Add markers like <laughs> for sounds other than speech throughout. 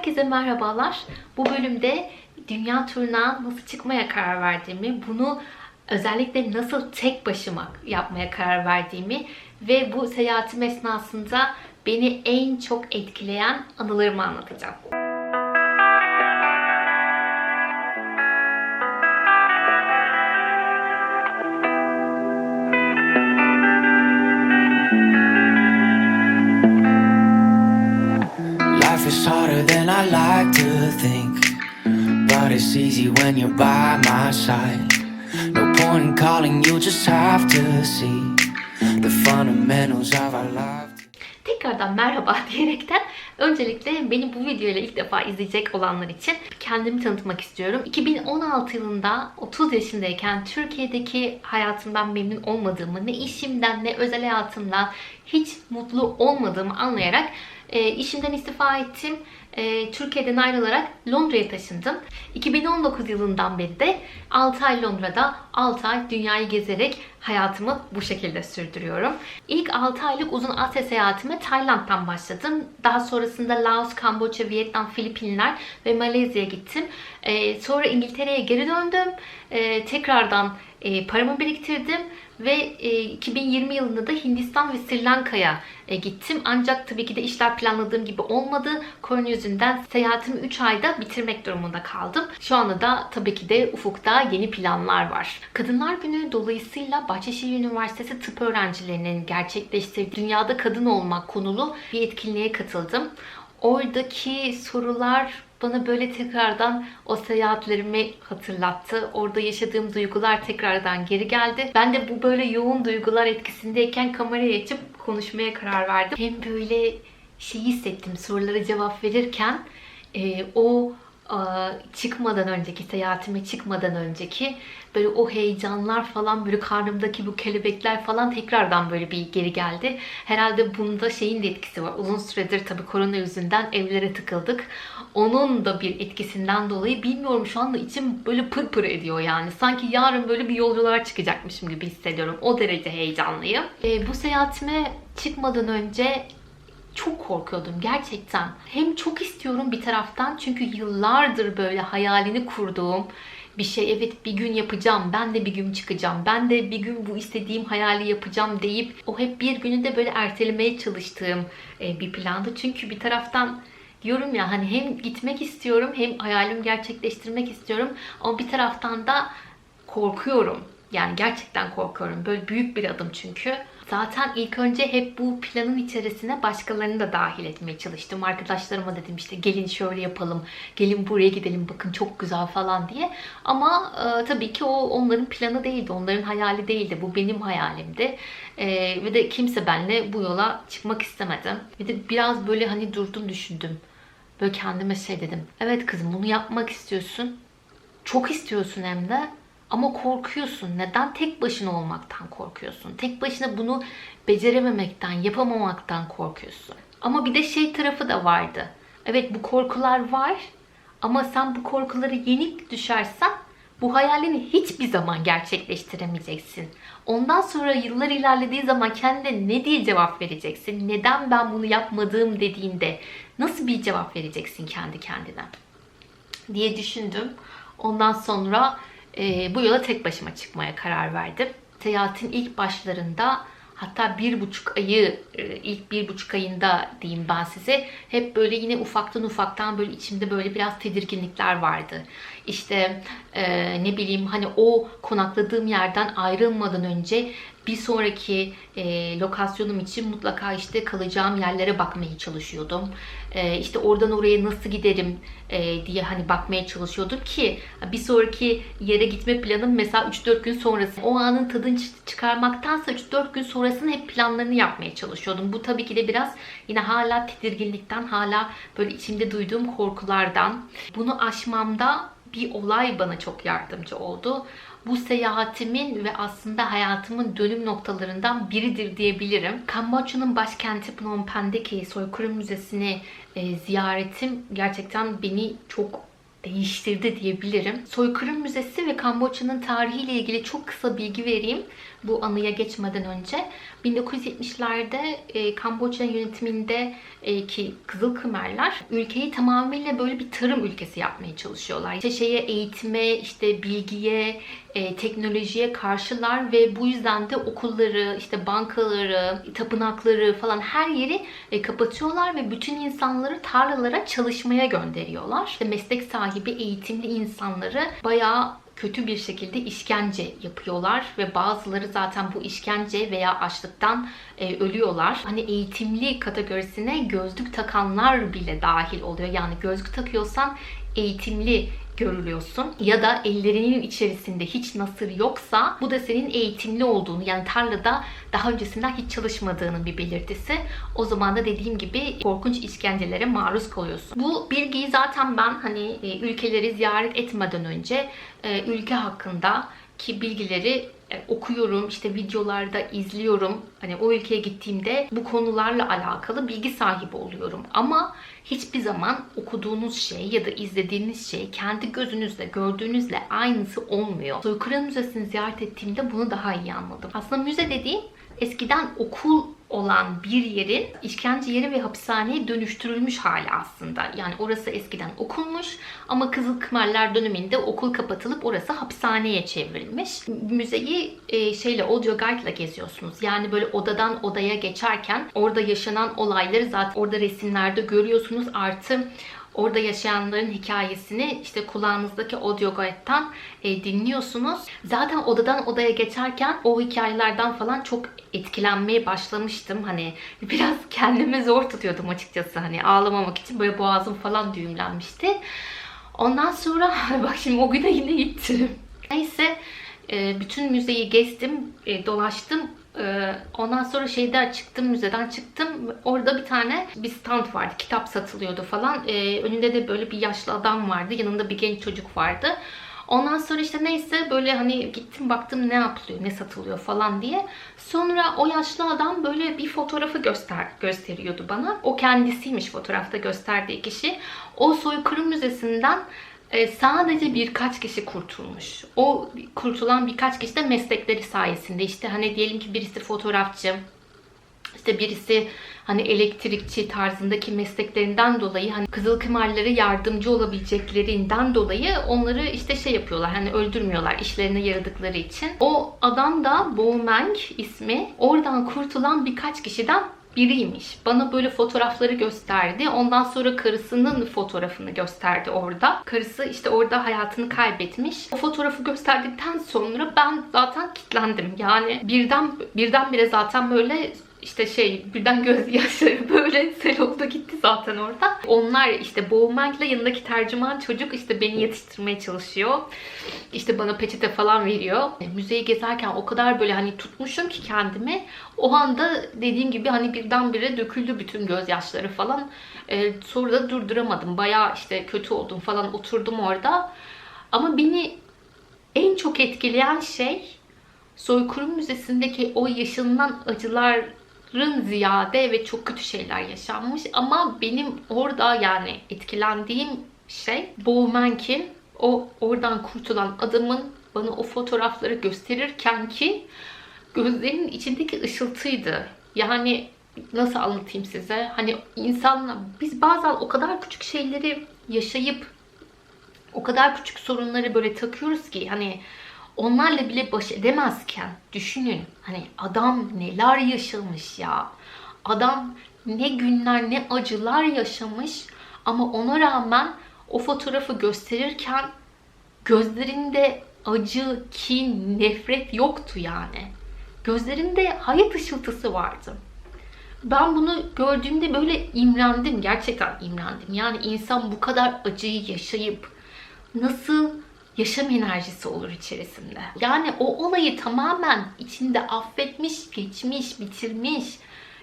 Herkese merhabalar. Bu bölümde dünya turuna nasıl çıkmaya karar verdiğimi, bunu özellikle nasıl tek başıma yapmaya karar verdiğimi ve bu seyahatim esnasında beni en çok etkileyen anılarımı anlatacağım. But it's easy when you're by my side. No point in calling, you just have to see the fundamentals of our life. Tekrardan merhaba <laughs> diyerekten öncelikle beni bu videoyla ilk defa izleyecek olanlar için kendimi tanıtmak istiyorum. 2016 yılında 30 yaşındayken Türkiye'deki hayatımdan memnun olmadığımı, ne işimden ne özel hayatımdan hiç mutlu olmadığımı anlayarak e, işimden istifa ettim. E, Türkiye'den ayrılarak Londra'ya taşındım. 2019 yılından beri de 6 ay Londra'da, 6 ay dünyayı gezerek hayatımı bu şekilde sürdürüyorum. İlk 6 aylık uzun Asya seyahatime Tayland'dan başladım. Daha sonrasında Laos, Kamboçya, Vietnam, Filipinler ve Malezya'ya gittim. E, sonra İngiltere'ye geri döndüm. E, tekrardan e, paramı biriktirdim ve e, 2020 yılında da Hindistan ve Sri Lanka'ya e, gittim. Ancak tabii ki de işler planladığım gibi olmadı. Korona yüzünden seyahatimi 3 ayda bitirmek durumunda kaldım. Şu anda da tabii ki de ufukta yeni planlar var. Kadınlar Günü dolayısıyla Bahçeşehir Üniversitesi tıp öğrencilerinin gerçekleştirdiği Dünyada Kadın Olmak konulu bir etkinliğe katıldım. Oradaki sorular bana böyle tekrardan o seyahatlerimi hatırlattı. Orada yaşadığım duygular tekrardan geri geldi. Ben de bu böyle yoğun duygular etkisindeyken kamerayı açıp konuşmaya karar verdim. Hem böyle şeyi hissettim sorulara cevap verirken e, o çıkmadan önceki, seyahatime çıkmadan önceki böyle o heyecanlar falan böyle karnımdaki bu kelebekler falan tekrardan böyle bir geri geldi. Herhalde bunda şeyin de etkisi var. Uzun süredir tabii korona yüzünden evlere tıkıldık. Onun da bir etkisinden dolayı bilmiyorum şu anda içim böyle pır ediyor yani. Sanki yarın böyle bir yolculuğa çıkacakmışım gibi hissediyorum. O derece heyecanlıyım. E, bu seyahatime çıkmadan önce çok korkuyordum gerçekten. Hem çok istiyorum bir taraftan çünkü yıllardır böyle hayalini kurduğum bir şey evet bir gün yapacağım, ben de bir gün çıkacağım, ben de bir gün bu istediğim hayali yapacağım deyip o hep bir günü de böyle ertelemeye çalıştığım e, bir plandı. Çünkü bir taraftan diyorum ya hani hem gitmek istiyorum hem hayalimi gerçekleştirmek istiyorum ama bir taraftan da korkuyorum. Yani gerçekten korkuyorum. Böyle büyük bir adım çünkü. Zaten ilk önce hep bu planın içerisine başkalarını da dahil etmeye çalıştım. Arkadaşlarıma dedim işte gelin şöyle yapalım, gelin buraya gidelim bakın çok güzel falan diye. Ama e, tabii ki o onların planı değildi, onların hayali değildi. Bu benim hayalimdi. E, ve de kimse benle bu yola çıkmak istemedi. Bir de biraz böyle hani durdum düşündüm. Böyle kendime şey dedim. Evet kızım bunu yapmak istiyorsun. Çok istiyorsun hem de. Ama korkuyorsun. Neden? Tek başına olmaktan korkuyorsun. Tek başına bunu becerememekten, yapamamaktan korkuyorsun. Ama bir de şey tarafı da vardı. Evet bu korkular var ama sen bu korkuları yenik düşersen bu hayalini hiçbir zaman gerçekleştiremeyeceksin. Ondan sonra yıllar ilerlediği zaman kendine ne diye cevap vereceksin? Neden ben bunu yapmadığım dediğinde nasıl bir cevap vereceksin kendi kendine? diye düşündüm. Ondan sonra e, bu yola tek başıma çıkmaya karar verdim. Seyahatin ilk başlarında hatta bir buçuk ayı e, ilk bir buçuk ayında diyeyim ben size hep böyle yine ufaktan ufaktan böyle içimde böyle biraz tedirginlikler vardı. İşte e, ne bileyim hani o konakladığım yerden ayrılmadan önce bir sonraki e, lokasyonum için mutlaka işte kalacağım yerlere bakmaya çalışıyordum. E, işte oradan oraya nasıl giderim e, diye hani bakmaya çalışıyordum ki bir sonraki yere gitme planım mesela 3-4 gün sonrası. O anın tadını çı- çıkarmaktansa 3-4 gün sonrasının hep planlarını yapmaya çalışıyordum. Bu tabii ki de biraz yine hala tedirginlikten, hala böyle içimde duyduğum korkulardan. Bunu aşmamda bir olay bana çok yardımcı oldu. Bu seyahatimin ve aslında hayatımın dönüm noktalarından biridir diyebilirim. Kamboçya'nın başkenti Phnom Penh'deki soykırım müzesini e, ziyaretim gerçekten beni çok değiştirdi diyebilirim. Soykırım Müzesi ve Kamboçya'nın tarihiyle ilgili çok kısa bilgi vereyim. Bu anıya geçmeden önce 1970'lerde e, Kamboçya yönetiminde e, ki Kızıl Kımerler ülkeyi tamamıyla böyle bir tarım ülkesi yapmaya çalışıyorlar. İşte şeye eğitime, işte bilgiye, e, teknolojiye karşılar ve bu yüzden de okulları, işte bankaları, tapınakları falan her yeri e, kapatıyorlar ve bütün insanları tarlalara çalışmaya gönderiyorlar. İşte meslek sahibi, eğitimli insanları bayağı kötü bir şekilde işkence yapıyorlar ve bazıları zaten bu işkence veya açlıktan e, ölüyorlar. Hani eğitimli kategorisine gözlük takanlar bile dahil oluyor. Yani gözlük takıyorsan eğitimli görülüyorsun ya da ellerinin içerisinde hiç nasır yoksa bu da senin eğitimli olduğunu yani tarlada daha öncesinden hiç çalışmadığının bir belirtisi. O zaman da dediğim gibi korkunç işkencelere maruz kalıyorsun. Bu bilgiyi zaten ben hani e, ülkeleri ziyaret etmeden önce e, ülke hakkında ki bilgileri e, okuyorum, işte videolarda izliyorum. Hani o ülkeye gittiğimde bu konularla alakalı bilgi sahibi oluyorum. Ama hiçbir zaman okuduğunuz şey ya da izlediğiniz şey kendi gözünüzle gördüğünüzle aynısı olmuyor. Soykırım Müzesi'ni ziyaret ettiğimde bunu daha iyi anladım. Aslında müze dediğim eskiden okul olan bir yerin işkence yeri ve hapishaneye dönüştürülmüş hali aslında. Yani orası eskiden okulmuş ama Kızıl Kımerler döneminde okul kapatılıp orası hapishaneye çevrilmiş. Müzeyi e, şeyle audio guide ile geziyorsunuz. Yani böyle odadan odaya geçerken orada yaşanan olayları zaten orada resimlerde görüyorsunuz. Artı Orada yaşayanların hikayesini işte kulağınızdaki audio guide'tan e, dinliyorsunuz. Zaten odadan odaya geçerken o hikayelerden falan çok etkilenmeye başlamıştım. Hani <laughs> biraz kendimi zor tutuyordum açıkçası. Hani ağlamamak için böyle boğazım falan düğümlenmişti. Ondan sonra <laughs> bak şimdi o güne yine gittim. Neyse e, bütün müzeyi gezdim, e, dolaştım. E, Ondan sonra şeyden çıktım, müzeden çıktım. Orada bir tane bir stand vardı. Kitap satılıyordu falan. E, Önünde de böyle bir yaşlı adam vardı. Yanında bir genç çocuk vardı. Ondan sonra işte neyse böyle hani gittim baktım ne yapılıyor, ne satılıyor falan diye. Sonra o yaşlı adam böyle bir fotoğrafı göster gösteriyordu bana. O kendisiymiş fotoğrafta gösterdiği kişi. O soykırım müzesinden e, sadece birkaç kişi kurtulmuş. O kurtulan birkaç kişi de meslekleri sayesinde. İşte hani diyelim ki birisi fotoğrafçı, işte birisi hani elektrikçi tarzındaki mesleklerinden dolayı hani kızıl kımarlara yardımcı olabileceklerinden dolayı onları işte şey yapıyorlar hani öldürmüyorlar işlerine yaradıkları için. O adam da Bowmang ismi oradan kurtulan birkaç kişiden biriymiş. Bana böyle fotoğrafları gösterdi. Ondan sonra karısının fotoğrafını gösterdi orada. Karısı işte orada hayatını kaybetmiş. O fotoğrafı gösterdikten sonra ben zaten kilitlendim. Yani birden birdenbire zaten böyle işte şey birden gözyaşları <laughs> böyle sel oldu gitti zaten orada. Onlar işte boğulmakla yanındaki tercüman çocuk işte beni yetiştirmeye çalışıyor. İşte bana peçete falan veriyor. E, Müzeyi gezerken o kadar böyle hani tutmuşum ki kendimi. O anda dediğim gibi hani birdenbire döküldü bütün gözyaşları falan. Ee, sonra da durduramadım. Bayağı işte kötü oldum falan oturdum orada. Ama beni en çok etkileyen şey Soykırım Müzesi'ndeki o yaşanılan acıların ziyade ve çok kötü şeyler yaşanmış. Ama benim orada yani etkilendiğim şey Bowmank'in o oradan kurtulan adamın bana o fotoğrafları gösterirken ki gözlerinin içindeki ışıltıydı. Yani nasıl anlatayım size? Hani insanla biz bazen o kadar küçük şeyleri yaşayıp o kadar küçük sorunları böyle takıyoruz ki hani onlarla bile baş edemezken düşünün hani adam neler yaşamış ya. Adam ne günler ne acılar yaşamış ama ona rağmen o fotoğrafı gösterirken gözlerinde acı, kin, nefret yoktu yani. Gözlerinde hayat ışıltısı vardı. Ben bunu gördüğümde böyle imrendim. Gerçekten imrendim. Yani insan bu kadar acıyı yaşayıp nasıl yaşam enerjisi olur içerisinde. Yani o olayı tamamen içinde affetmiş, geçmiş, bitirmiş.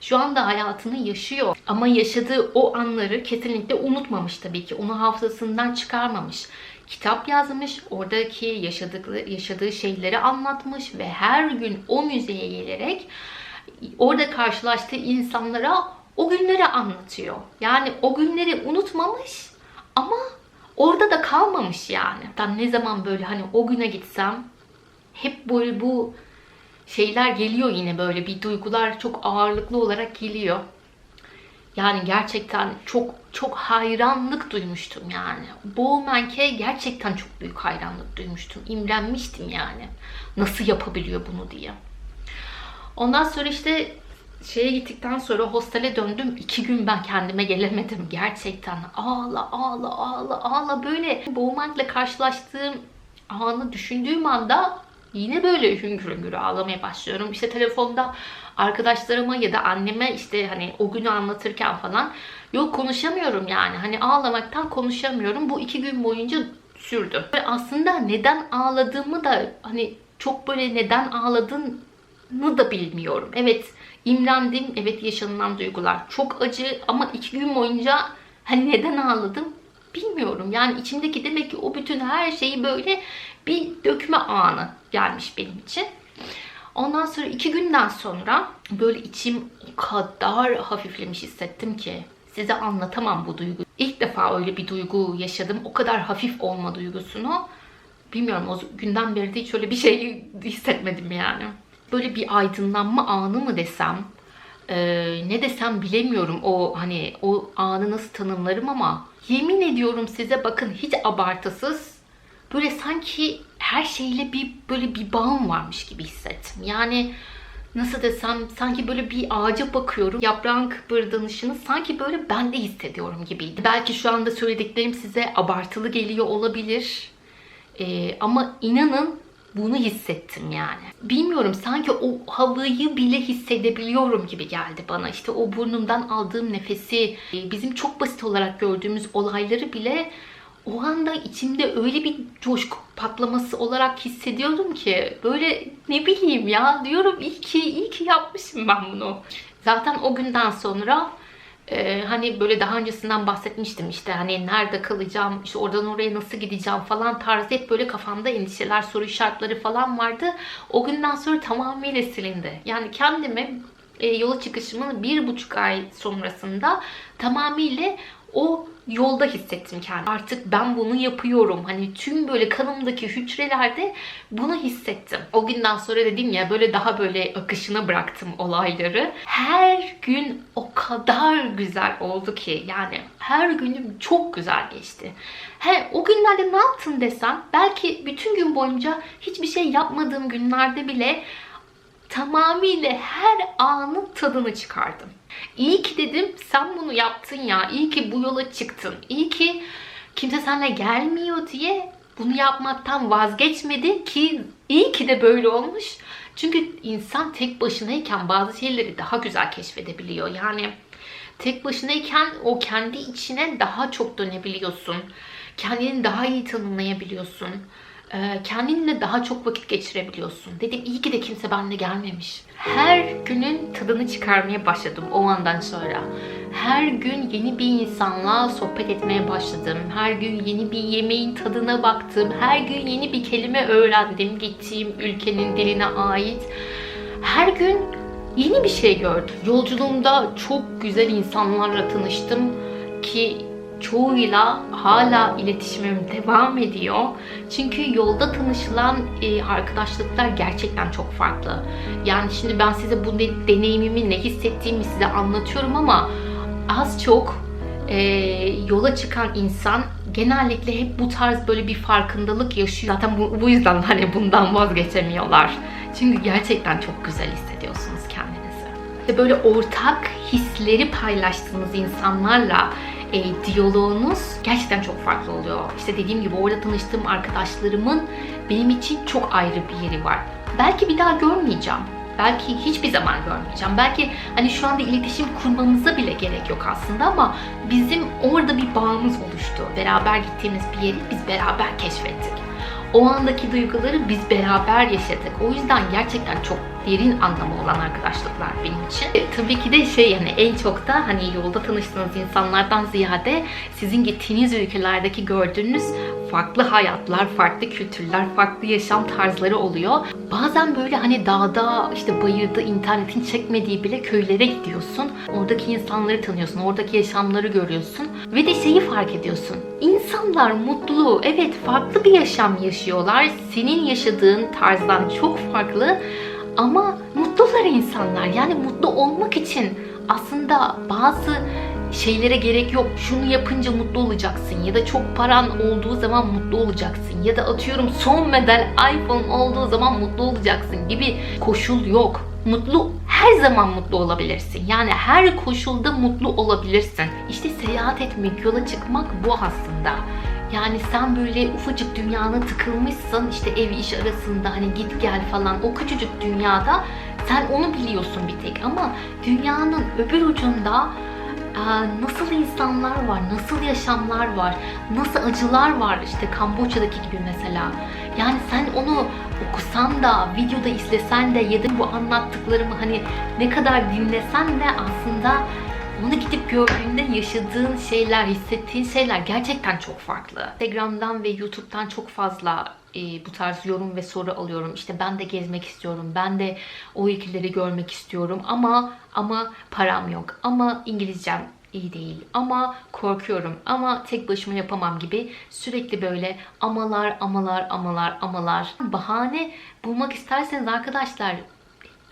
Şu anda hayatını yaşıyor. Ama yaşadığı o anları kesinlikle unutmamış tabii ki. Onu hafızasından çıkarmamış. Kitap yazmış, oradaki yaşadığı, yaşadığı şeyleri anlatmış ve her gün o müzeye gelerek orada karşılaştığı insanlara o günleri anlatıyor. Yani o günleri unutmamış ama orada da kalmamış yani. Ben ne zaman böyle hani o güne gitsem hep böyle bu şeyler geliyor yine böyle bir duygular çok ağırlıklı olarak geliyor. Yani gerçekten çok çok hayranlık duymuştum yani. Bowman'ke gerçekten çok büyük hayranlık duymuştum. İmrenmiştim yani. Nasıl yapabiliyor bunu diye. Ondan sonra işte şeye gittikten sonra hostele döndüm. İki gün ben kendime gelemedim gerçekten. Ağla ağla ağla ağla böyle Bowman'le karşılaştığım anı düşündüğüm anda yine böyle hüngür hüngür ağlamaya başlıyorum. İşte telefonda arkadaşlarıma ya da anneme işte hani o günü anlatırken falan yok konuşamıyorum yani. Hani ağlamaktan konuşamıyorum. Bu iki gün boyunca sürdü. Ve aslında neden ağladığımı da hani çok böyle neden ağladığını da bilmiyorum. Evet imrendim. Evet yaşanılan duygular çok acı ama iki gün boyunca hani neden ağladım bilmiyorum. Yani içimdeki demek ki o bütün her şeyi böyle bir dökme anı gelmiş benim için. Ondan sonra iki günden sonra böyle içim o kadar hafiflemiş hissettim ki size anlatamam bu duygu. İlk defa öyle bir duygu yaşadım. O kadar hafif olma duygusunu. Bilmiyorum o günden beri de hiç öyle bir şey hissetmedim yani. Böyle bir aydınlanma anı mı desem, ee, ne desem bilemiyorum o hani o anı nasıl tanımlarım ama yemin ediyorum size bakın hiç abartısız böyle sanki her şeyle bir böyle bir bağım varmış gibi hissettim. Yani nasıl desem sanki böyle bir ağaca bakıyorum. Yaprağın kıpırdanışını sanki böyle ben de hissediyorum gibiydi. Belki şu anda söylediklerim size abartılı geliyor olabilir. Ee, ama inanın bunu hissettim yani. Bilmiyorum sanki o havayı bile hissedebiliyorum gibi geldi bana. İşte o burnumdan aldığım nefesi, e, bizim çok basit olarak gördüğümüz olayları bile o anda içimde öyle bir coşku patlaması olarak hissediyordum ki böyle ne bileyim ya diyorum iyi ki iyi ki yapmışım ben bunu. Zaten o günden sonra e, hani böyle daha öncesinden bahsetmiştim işte hani nerede kalacağım, işte oradan oraya nasıl gideceğim falan tarzı hep böyle kafamda endişeler, soru işaretleri falan vardı. O günden sonra tamamıyla silindi. Yani kendimi e, yola çıkışımın bir buçuk ay sonrasında tamamıyla o yolda hissettim kendimi. Artık ben bunu yapıyorum. Hani tüm böyle kanımdaki hücrelerde bunu hissettim. O günden sonra dedim ya böyle daha böyle akışına bıraktım olayları. Her gün o kadar güzel oldu ki yani her günüm çok güzel geçti. He, o günlerde ne yaptın desem belki bütün gün boyunca hiçbir şey yapmadığım günlerde bile tamamıyla her anın tadını çıkardım. İyi ki dedim sen bunu yaptın ya. İyi ki bu yola çıktın. İyi ki kimse seninle gelmiyor diye bunu yapmaktan vazgeçmedi ki iyi ki de böyle olmuş. Çünkü insan tek başınayken bazı şeyleri daha güzel keşfedebiliyor. Yani tek başınayken o kendi içine daha çok dönebiliyorsun. Kendini daha iyi tanımlayabiliyorsun. Ee, kendinle daha çok vakit geçirebiliyorsun. Dedim iyi ki de kimse benimle gelmemiş. Her günün tadını çıkarmaya başladım o andan sonra. Her gün yeni bir insanla sohbet etmeye başladım. Her gün yeni bir yemeğin tadına baktım. Her gün yeni bir kelime öğrendim gittiğim ülkenin diline ait. Her gün yeni bir şey gördüm. Yolculuğumda çok güzel insanlarla tanıştım ki çoğuyla hala iletişimim devam ediyor. Çünkü yolda tanışılan e, arkadaşlıklar gerçekten çok farklı. Yani şimdi ben size bu de- deneyimimi, ne hissettiğimi size anlatıyorum ama az çok e, yola çıkan insan genellikle hep bu tarz böyle bir farkındalık yaşıyor. Zaten bu, bu yüzden hani bundan vazgeçemiyorlar. Çünkü gerçekten çok güzel hissediyorsunuz kendinizi. İşte böyle ortak hisleri paylaştığınız insanlarla e, diyaloğunuz gerçekten çok farklı oluyor. İşte dediğim gibi orada tanıştığım arkadaşlarımın benim için çok ayrı bir yeri var. Belki bir daha görmeyeceğim. Belki hiçbir zaman görmeyeceğim. Belki hani şu anda iletişim kurmamıza bile gerek yok aslında ama bizim orada bir bağımız oluştu. Beraber gittiğimiz bir yeri biz beraber keşfettik. O andaki duyguları biz beraber yaşadık. O yüzden gerçekten çok derin anlamı olan arkadaşlıklar benim için. E, tabii ki de şey yani en çok da hani yolda tanıştığınız insanlardan ziyade sizin gittiğiniz ülkelerdeki gördüğünüz farklı hayatlar, farklı kültürler, farklı yaşam tarzları oluyor. Bazen böyle hani dağda, işte bayırda internetin çekmediği bile köylere gidiyorsun. Oradaki insanları tanıyorsun, oradaki yaşamları görüyorsun ve de şeyi fark ediyorsun. İnsanlar mutlu, evet farklı bir yaşam yaşıyorlar. Senin yaşadığın tarzdan çok farklı Ama mutlular insanlar. Yani mutlu olmak için aslında bazı şeylere gerek yok. Şunu yapınca mutlu olacaksın ya da çok paran olduğu zaman mutlu olacaksın ya da atıyorum son model iPhone olduğu zaman mutlu olacaksın gibi koşul yok. Mutlu her zaman mutlu olabilirsin. Yani her koşulda mutlu olabilirsin. İşte seyahat etmek, yola çıkmak bu aslında. Yani sen böyle ufacık dünyana tıkılmışsın işte ev iş arasında hani git gel falan o küçücük dünyada sen onu biliyorsun bir tek ama dünyanın öbür ucunda Aa, nasıl insanlar var, nasıl yaşamlar var, nasıl acılar var işte Kamboçya'daki gibi mesela. Yani sen onu okusan da, videoda izlesen de ya da bu anlattıklarımı hani ne kadar dinlesen de aslında onu gidip gördüğünde yaşadığın şeyler, hissettiğin şeyler gerçekten çok farklı. Instagram'dan ve YouTube'dan çok fazla e, bu tarz yorum ve soru alıyorum. İşte ben de gezmek istiyorum, ben de o ülkeleri görmek istiyorum ama ama param yok, ama İngilizcem iyi değil, ama korkuyorum, ama tek başıma yapamam gibi sürekli böyle amalar, amalar, amalar, amalar. Bahane bulmak isterseniz arkadaşlar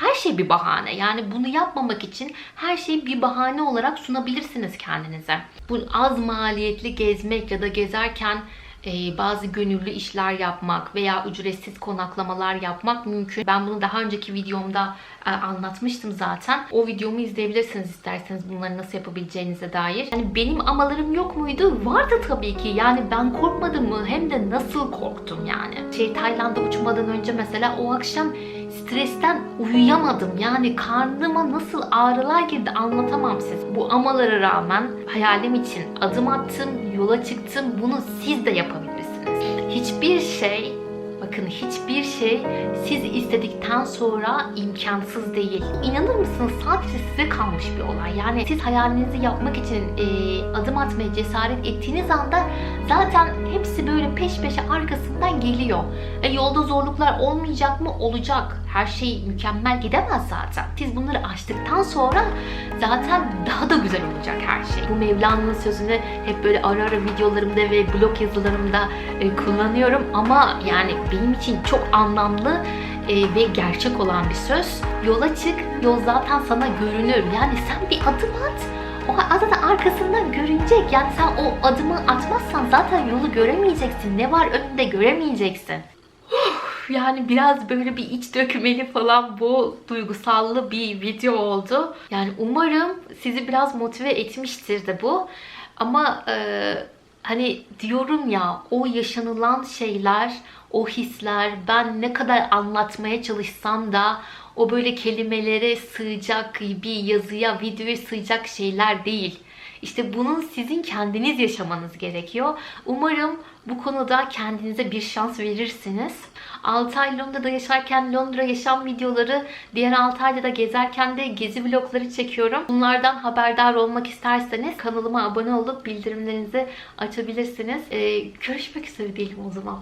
her şey bir bahane. Yani bunu yapmamak için her şeyi bir bahane olarak sunabilirsiniz kendinize. Bu az maliyetli gezmek ya da gezerken e, bazı gönüllü işler yapmak veya ücretsiz konaklamalar yapmak mümkün. Ben bunu daha önceki videomda e, anlatmıştım zaten. O videomu izleyebilirsiniz isterseniz bunları nasıl yapabileceğinize dair. Yani benim amalarım yok muydu? Vardı tabii ki. Yani ben korkmadım mı? Hem de nasıl korktum yani. Şey Tayland'a uçmadan önce mesela o akşam stresten uyuyamadım. Yani karnıma nasıl ağrılar girdi anlatamam siz. Bu amalara rağmen hayalim için adım attım, yola çıktım. Bunu siz de yapabilirsiniz. Hiçbir şey Bakın hiçbir şey siz istedikten sonra imkansız değil. İnanır mısınız sadece size kalmış bir olay. Yani siz hayalinizi yapmak için e, adım atmaya cesaret ettiğiniz anda zaten hepsi böyle peş peşe arkasından geliyor. E, yolda zorluklar olmayacak mı? Olacak. Her şey mükemmel gidemez zaten. Siz bunları aştıktan sonra zaten daha da güzel olacak her şey. Bu Mevlana'nın sözünü hep böyle ara ara videolarımda ve blog yazılarımda e, kullanıyorum ama yani benim için çok anlamlı e, ve gerçek olan bir söz. Yola çık, yol zaten sana görünür. Yani sen bir adım at, o da arkasından görünecek. Yani sen o adımı atmazsan zaten yolu göremeyeceksin. Ne var önünde göremeyeceksin. Yani biraz böyle bir iç dökümeli falan bu duygusallı bir video oldu. Yani umarım sizi biraz motive etmiştir de bu. Ama e, hani diyorum ya o yaşanılan şeyler, o hisler ben ne kadar anlatmaya çalışsam da o böyle kelimelere sığacak bir yazıya, videoya sığacak şeyler değil. İşte bunun sizin kendiniz yaşamanız gerekiyor. Umarım bu konuda kendinize bir şans verirsiniz. 6 ay Londra'da yaşarken Londra yaşam videoları, diğer 6 ayda da gezerken de gezi vlogları çekiyorum. Bunlardan haberdar olmak isterseniz kanalıma abone olup bildirimlerinizi açabilirsiniz. Ee, görüşmek üzere diyelim o zaman.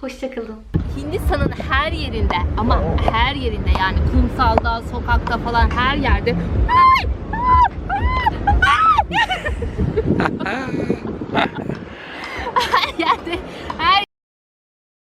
Hoşçakalın. Hindistan'ın her yerinde ama her yerinde yani kumsalda, sokakta falan her yerde <laughs> her yerde her